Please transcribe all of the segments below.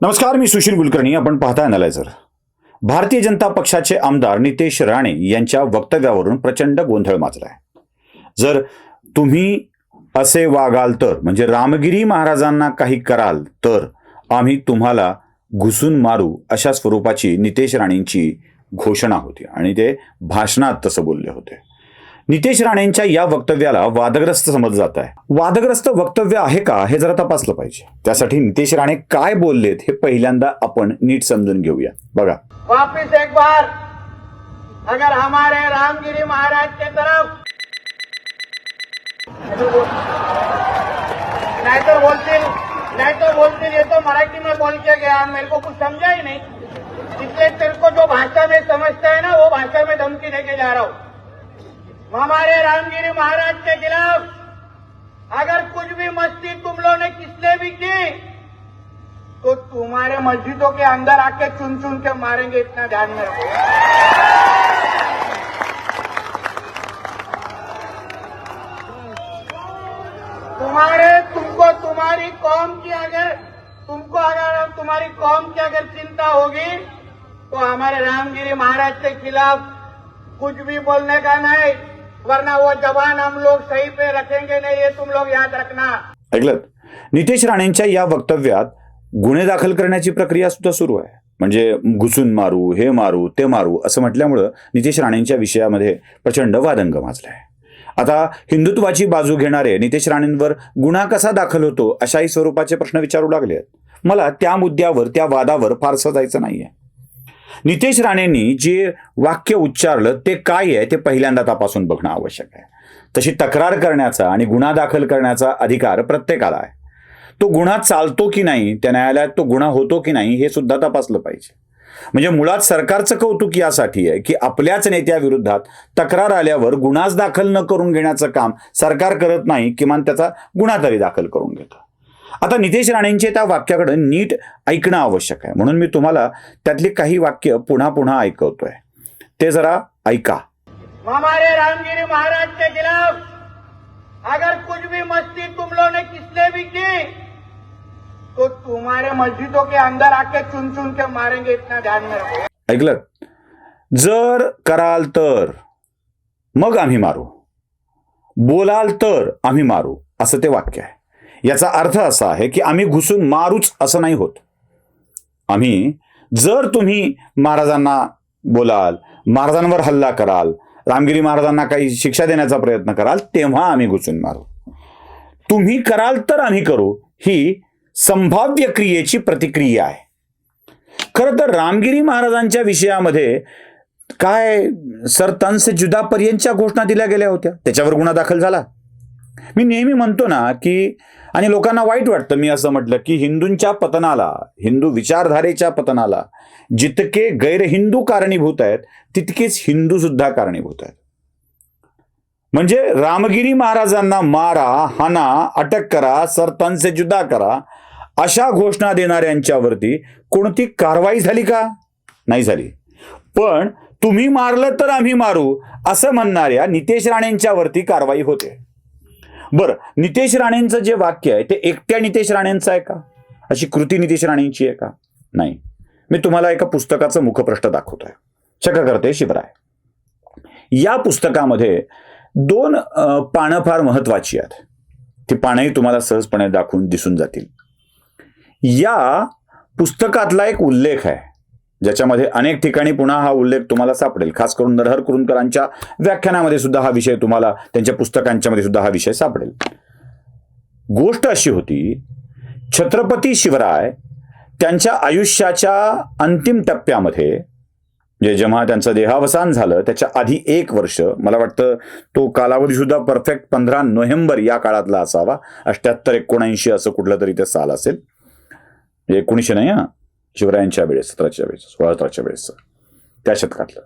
नमस्कार मी सुशील कुलकर्णी. आपण पाहता अनालायझर भारतीय जनता पक्षाचे आमदार नितेश राणे यांच्या वक्तव्यावरून प्रचंड गोंधळ माजलाय. जर तुम्ही असे वागाल तर म्हणजे रामगिरी महाराजांना काही कराल तर आम्ही तुम्हाला घुसून मारू अशा स्वरूपाची नितेश राणेंची घोषणा होती आणि ते भाषणात तसं बोलले होते. नितेश राणेंच्या या वक्तव्याला वादग्रस्त समजलं जात आहे. वादग्रस्त वक्तव्य आहे का हे जरा तपासलं पाहिजे. त्यासाठी नितेश राणे काय बोललेत हे पहिल्यांदा आपण नीट समजून घेऊया. बघा. वापिस एक बार. अगर हमारे रामगिरी महाराज के तरफ. नहीं तो बोलते नहीं तो बोलते ये तो मराठी में बोल के गया. मेरे को कुछ समझा ही नहीं. इसलिए तेरे को जो भाषा में समझता है ना वो भाषा में धमकी देके जा रहा हूँ. हमारे रामगिरी महाराज के खिलाफ अगर कुछ भी मस्ती तुम लोगों ने किसने भी की तो तुम्हारे मस्जिदों के अंदर आके चुन चुन के मारेंगे इतना ध्यान में रखो। तुम्हारे तुमको तुम्हारी कौम की अगर तुमको अगर तुम्हारी कौम की अगर चिंता होगी तो हमारे रामगिरी महाराज के खिलाफ कुछ भी बोलने का नहीं। वरना वो जवान हम लोग सही पे रखेंगे नहीं ये तुम लोग याद रखना। ऐकलं नितेश राणेंच्या या वक्तव्यात गुन्हे दाखल करण्याची प्रक्रिया सुद्धा सुरू आहे. म्हणजे घुसून मारू हे मारू ते मारू असं म्हटल्यामुळं नितेश राणेंच्या विषयामध्ये प्रचंड वादंग माजला आहे आता हिंदुत्वाची बाजू घेणारे नितेश राणेंवर गुन्हा कसा दाखल होतो अशाही स्वरूपाचे प्रश्न विचारू लागले आहेत मला त्या मुद्द्यावर त्या वादावर फारसं जायचं नाहीये. नितेश राणेंनी जे वाक्य उच्चारलं ते काय आहे ते पहिल्यांदा तपासून बघणं आवश्यक आहे. तशी तक्रार करण्याचा आणि गुन्हा दाखल करण्याचा अधिकार प्रत्येकाला आहे. तो गुन्हा चालतो की नाही त्या न्यायालयात तो गुन्हा होतो की नाही हे सुद्धा तपासलं पाहिजे. म्हणजे मुळात सरकारचं कौतुक यासाठी आहे की आपल्याच नेत्याविरोधात तक्रार आल्यावर गुन्हाच दाखल न करून घेण्याचं काम सरकार करत नाही किमान त्याचा गुन्हा तरी दाखल करून घेतं. आता नितेश राणेंचे त्या वाक्याकडे नीट ऐकणं आवश्यक आहे. म्हणून मी तुम्हाला त्यातली काही वाक्य पुन्हा पुन्हा ऐकवतोय. ते जरा ऐका. हमारे रामगिरी महाराज के खिलाफ अगर कुछ भी मस्ती तुम लोगों ने किसने भी की तो तुम्हारे मस्जिदों के अंदर आके चुन चुन के मारेंगे इतना ध्यान में रखो। ऐकलं जर कराल तर मग आम्ही मारू. बोलाल तर आम्ही मारू. असं ते वाक्य आहे. याचा अर्थ असा आहे की आम्ही घुसून मारूच असं नाही होत. आम्ही जर तुम्ही महाराजांना बोलाल महाराजांवर हल्ला कराल रामगिरी महाराजांना काही शिक्षा देण्याचा प्रयत्न कराल तेव्हा आम्ही घुसून मारू. तुम्ही कराल तर आम्ही करू ही संभाव्य क्रियेची प्रतिक्रिया आहे. खरं तर रामगिरी महाराजांच्या विषयामध्ये काय सर तन जुदापर्यंतच्या घोषणा दिल्या गेल्या होत्या? त्याच्यावर गुन्हा दाखल झाला. मी नेहमी म्हणतो ना की आणि लोकांना वाईट वाटतं मी असं म्हटलं की हिंदूंच्या पतनाला हिंदू विचारधारेच्या पतनाला जितके गैरहिंदू कारणीभूत आहेत तितकेच हिंदू सुद्धा कारणीभूत आहेत. म्हणजे रामगिरी महाराजांना मारा हाना अटक करा सरतांचे जुदा करा अशा घोषणा देणाऱ्यांच्यावरती कोणती कारवाई झाली का? नाही झाली. पण तुम्ही मारलं तर आम्ही मारू असं म्हणणाऱ्या नितेश राणेंच्यावरती कारवाई होते. बरं नितेश राणेंचं जे वाक्य आहे ते एकट्या नितेश राणेंचं आहे का? अशी कृती नितेश राणेंची आहे का? नाही. मी तुम्हाला एका पुस्तकाचं मुखपृष्ठ दाखवतोय. शककर्ते शिवराय. या पुस्तकामध्ये दोन पानं फार महत्वाची आहेत. ती पानंही तुम्हाला सहजपणे दाखवून दिसून जातील. या पुस्तकातला एक उल्लेख आहे. ज्याच्यामध्ये अनेक ठिकाणी पुन्हा हा उल्लेख तुम्हाला सापडेल. खास करून नरहर कुरुंदकरांच्या व्याख्यानामध्ये सुद्धा हा विषय तुम्हाला त्यांच्या पुस्तकांच्या मध्ये सुद्धा हा विषय सापडेल. गोष्ट अशी होती छत्रपती शिवराय त्यांच्या आयुष्याच्या अंतिम टप्प्यामध्ये म्हणजे जेव्हा त्यांचं देहावसान झालं त्याच्या आधी एक वर्ष मला वाटतं तो कालावधी सुद्धा परफेक्ट पंधरा नोव्हेंबर या काळातला असावा. अठ्याहत्तर एकोणऐंशी असं कुठलं तरी ते साल असेल. म्हणजे एकोणीसशे नाही हा? शिवरायांच्या वेळेस सतराच्या वेळेस सोळा सतराच्या वेळेस. त्या शतकातलं.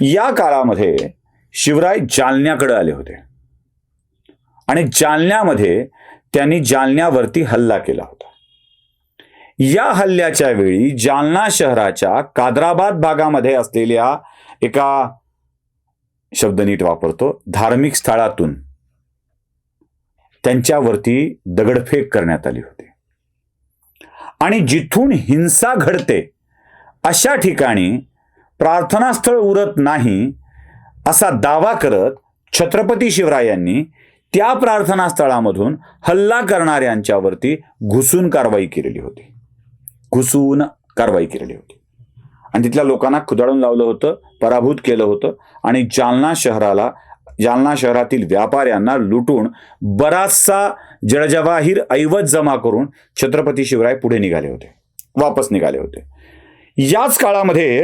या काळामध्ये शिवराय जालन्याकडे आले होते. आणि जालन्यामध्ये त्यांनी जालन्यावरती हल्ला केला होता. या हल्ल्याच्या वेळी जालना शहराच्या कादराबाद भागामध्ये असलेल्या एका शब्द नीट वापरतो धार्मिक स्थळातून त्यांच्यावरती दगडफेक करण्यात आली होती. आणि जिथून हिंसा घडते अशा ठिकाणी प्रार्थनास्थळ उरत नाही असा दावा करत छत्रपती शिवरायांनी त्या प्रार्थनास्थळामधून हल्ला करणाऱ्यांच्यावरती घुसून कारवाई केलेली होती. घुसून कारवाई केलेली होती. आणि तिथल्या लोकांना खुदाडून लावलं होतं पराभूत केलं होतं आणि जालना शहराला जालना शहरातील व्यापाऱ्यांना लुटून बराचसा जळजवाहीर ऐवज जमा करून छत्रपती शिवराय पुढे निघाले होते. वापस निघाले होते. याच काळामध्ये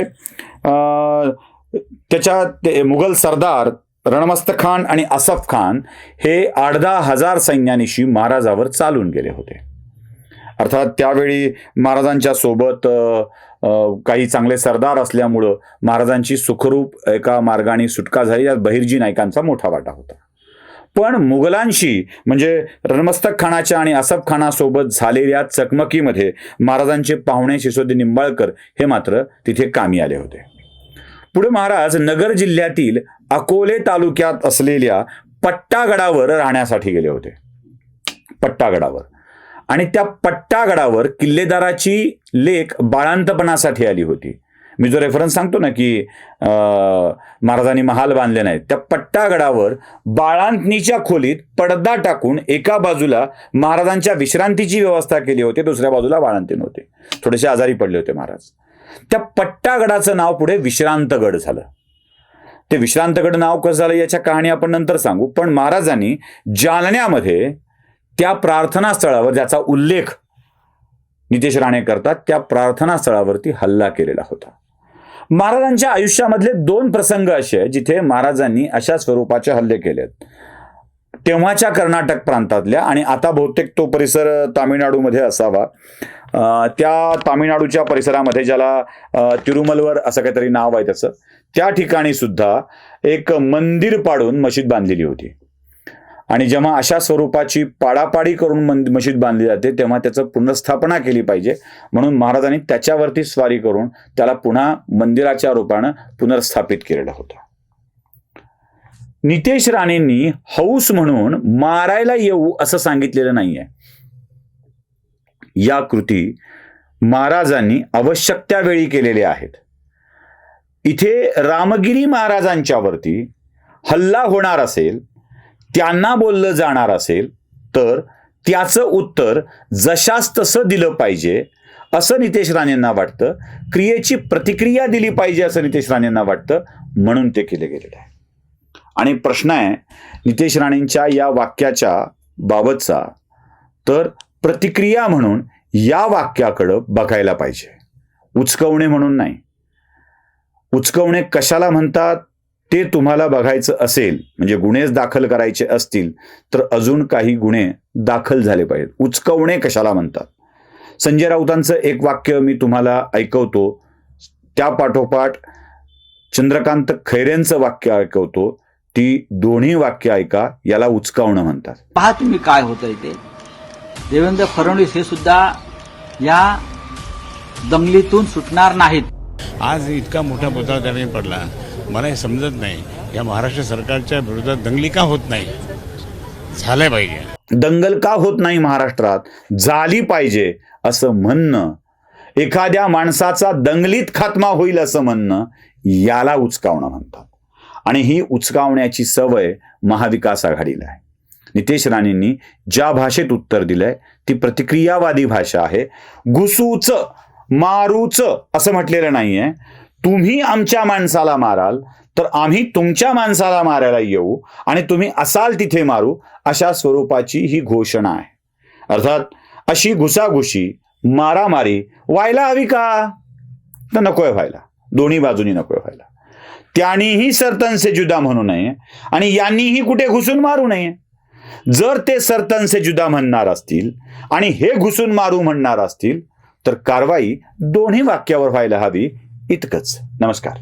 अं, त्याच्या ते मुघल सरदार रणमस्त खान आणि असफ खान हे आठदा हजार सैन्यानिशी महाराजावर चालून गेले होते. अर्थात त्यावेळी महाराजांच्या सोबत काही चांगले सरदार असल्यामुळं महाराजांची सुखरूप एका मार्गाने सुटका झाली. यात बहिर्जी नायकांचा मोठा वाटा होता. पण मुघलांशी म्हणजे रणमस्तक खानाच्या आणि असफ खानासोबत झालेल्या चकमकीमध्ये महाराजांचे पाहुणे शिसोदी निंबाळकर हे मात्र तिथे कामी आले होते. पुढे महाराज नगर जिल्ह्यातील अकोले तालुक्यात असलेल्या पट्टागडावर राहण्यासाठी गेले होते. पट्टागडावर. आणि त्या पट्टागडावर किल्लेदाराची लेख बाळांतपणासाठी आली होती. मी जो रेफरन्स सांगतो ना की महाराजांनी महाल बांधले नाहीत त्या पट्टागडावर बाळांतनीच्या खोलीत पडदा टाकून एका बाजूला महाराजांच्या विश्रांतीची व्यवस्था केली होती दुसऱ्या बाजूला बाळांतीन होते. थोडेसे आजारी पडले होते महाराज. त्या पट्टागडाचं नाव पुढे विश्रांतगड झालं. ते विश्रांतगड नाव कसं झालं याच्या कहाणी आपण नंतर सांगू. पण महाराजांनी जालन्यामध्ये त्या प्रार्थनास्थळावर ज्याचा उल्लेख नितेश राणे करतात त्या प्रार्थनास्थळावरती हल्ला केलेला होता. महाराजांच्या आयुष्यामधले दोन प्रसंग असे आहेत जिथे महाराजांनी अशा स्वरूपाचे हल्ले केलेत. तेव्हाच्या कर्नाटक प्रांतातल्या आणि आता बहुतेक तो परिसर तामिळनाडूमध्ये असावा. त्या तामिळनाडूच्या परिसरामध्ये ज्याला तिरुमलवर असं काहीतरी नाव आहे त्याचं त्या ठिकाणी सुद्धा एक मंदिर पाडून मशीद बांधलेली होती. आणि जेव्हा अशा स्वरूपाची पाडापाडी करून मशीद बांधली जाते तेव्हा त्याचं पुनर्स्थापना केली पाहिजे. म्हणून महाराजांनी त्याच्यावरती स्वारी करून त्याला पुन्हा मंदिराच्या रूपानं पुनर्स्थापित केलेलं होतं. नितेश राणेंनी हौस म्हणून मारायला येऊ असं सांगितलेलं नाहीये. या कृती महाराजांनी आवश्यक त्यावेळी केलेल्या आहेत. इथे रामगिरी महाराजांच्यावरती हल्ला होणार असेल त्यांना बोललं जाणार असेल तर त्याचं उत्तर जशास तसं दिलं पाहिजे असं नितेश राणेंना वाटतं. क्रियेची प्रतिक्रिया दिली पाहिजे असं नितेश राणेंना वाटतं म्हणून ते केले गेलेलं आहे. आणि प्रश्न आहे नितेश राणेंच्या या वाक्याच्या बाबतचा तर प्रतिक्रिया म्हणून या वाक्याकडं बघायला पाहिजे. उचकवणे म्हणून नाही. उचकवणे कशाला म्हणतात? ते तुम्हाला बघायचं असेल म्हणजे गुन्हेच दाखल करायचे असतील तर अजून काही गुन्हे दाखल झाले पाहिजेत. उचकवणे कशाला म्हणतात? संजय राऊतांचं एक वाक्य मी तुम्हाला ऐकवतो. त्या पाठोपाठ चंद्रकांत खैरेंचं वाक्य ऐकवतो. ती दोन्ही वाक्य ऐका याला उचकावणं म्हणतात. पहा तुम्ही काय होतंय ते. देवेंद्र फडणवीस हे सुद्धा या दंगलीतून सुटणार नाहीत. आज इतका मोठा पुतळा त्याने पडला. मला हे समजत नाही. या महाराष्ट्र सरकारच्या विरोधात दंगली का होत नाही? झाल्या पाहिजे. दंगल का होत नाही महाराष्ट्रात? झाली पाहिजे असं म्हणणं. एखाद्या माणसाचा दंगलीत खात्मा होईल असं म्हणणं याला उचकावणं म्हणतात. आणि ही उचकावण्याची सवय महाविकास आघाडीला आहे. नितेश राणेंनी ज्या भाषेत उत्तर दिलंय ती प्रतिक्रियावादी भाषा आहे. घुसूच मारूच असं म्हटलेलं नाहीये. तुम्ही आमच्या माणसाला माराल तर आम्ही तुमच्या माणसाला मारायला येऊ आणि तुम्ही असाल तिथे मारू अशा स्वरूपाची ही घोषणा आहे. अर्थात अशी घुसाघुशी मारामारी व्हायला हवी का? तर नकोय व्हायला. दोन्ही बाजूनी नकोय व्हायला. त्यांनीही सरतनसे जुदा म्हणू नये आणि यांनीही कुठे घुसून मारू नये. जर ते सरतनसे जुदा म्हणणार असतील आणि हे घुसून मारू म्हणणार असतील तर कारवाई दोन्ही वाक्यावर व्हायला हवी इतकंच नमस्कार